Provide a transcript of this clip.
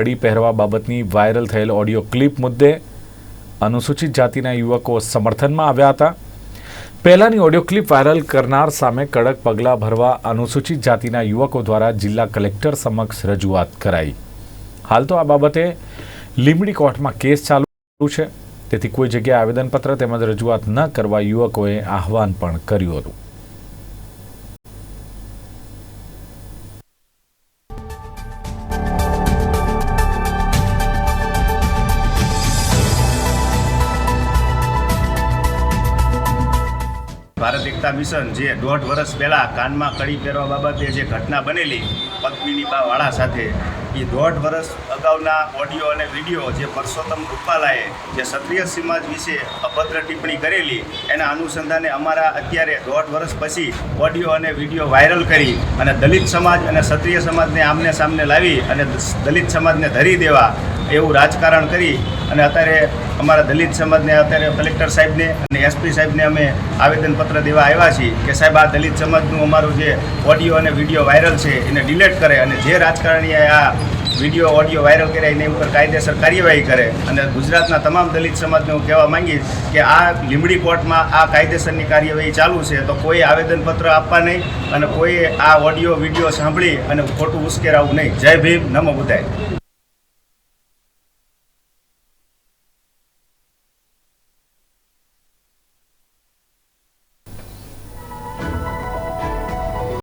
કડી પહેરવા બાબતની વાયરલ થયેલ ઓડિયો ક્લિપ મુદ્દે અનુસૂચિત જાતિના યુવકો સમર્થનમાં આવ્યા હતા. પહેલાની ઓડિયો ક્લિપ વાયરલ કરનાર સામે કડક પગલાં ભરવા અનુસૂચિત જાતિના યુવકો દ્વારા જિલ્લા કલેક્ટર સમક્ષ રજૂઆત કરાઈ. હાલ તો આ બાબતે લીંબડી કોર્ટમાં કેસ ચાલુ છે. તેથી કોઈ જગ્યાએ આવેદનપત્ર તેમજ રજૂઆત ન કરવા યુવકોએ આહવાન પણ કર્યું હતું. ભારત એકતા મિશન જે દોઢ વર્ષ પહેલાં કાનમાં કડી પહેરવા બાબતે જે ઘટના બનેલી બા વાળા સાથે એ દોઢ વર્ષ અગાઉના ઓડિયો અને વીડિયો જે પરસોત્તમ રૂપાલાએ જે ક્ષત્રિય સમાજ વિશે અભદ્ર ટિપ્પણી કરેલી, એના અનુસંધાને અમારા અત્યારે દોઢ વર્ષ પછી ઓડિયો અને વીડિયો વાયરલ કરી અને દલિત સમાજ અને ક્ષત્રિય સમાજને આમને સામને લાવી અને દલિત સમાજને ધરી દેવા એવું રાજકારણ કરી અને અત્યારે અમારા દલિત સમાજને અત્યારે કલેક્ટર સાહેબને અને એસપી સાહેબને અમે આવેદનપત્ર દેવા આવ્યા છીએ કે સાહેબ, આ દલિત સમાજનું અમારું જે ઓડિયો અને વીડિયો વાયરલ છે એને ડિલેટ કરે અને જે રાજકારણીએ આ વીડિયો, ઓડિયો વાયરલ કર્યા, એની ઉપર કાયદેસર કાર્યવાહી કરે. અને ગુજરાતના તમામ દલિત સમાજને હું કહેવા માંગીશ કે આ લીંબડી કોર્ટમાં આ કાયદેસરની કાર્યવાહી ચાલુ છે, તો કોઈ આવેદનપત્ર આપવા નહીં અને કોઈ આ ઓડિયો, વીડિયો સાંભળી અને ખોટું ઉશ્કેરાવું નહીં. જય ભીમ, નમો બુદ્ધાય.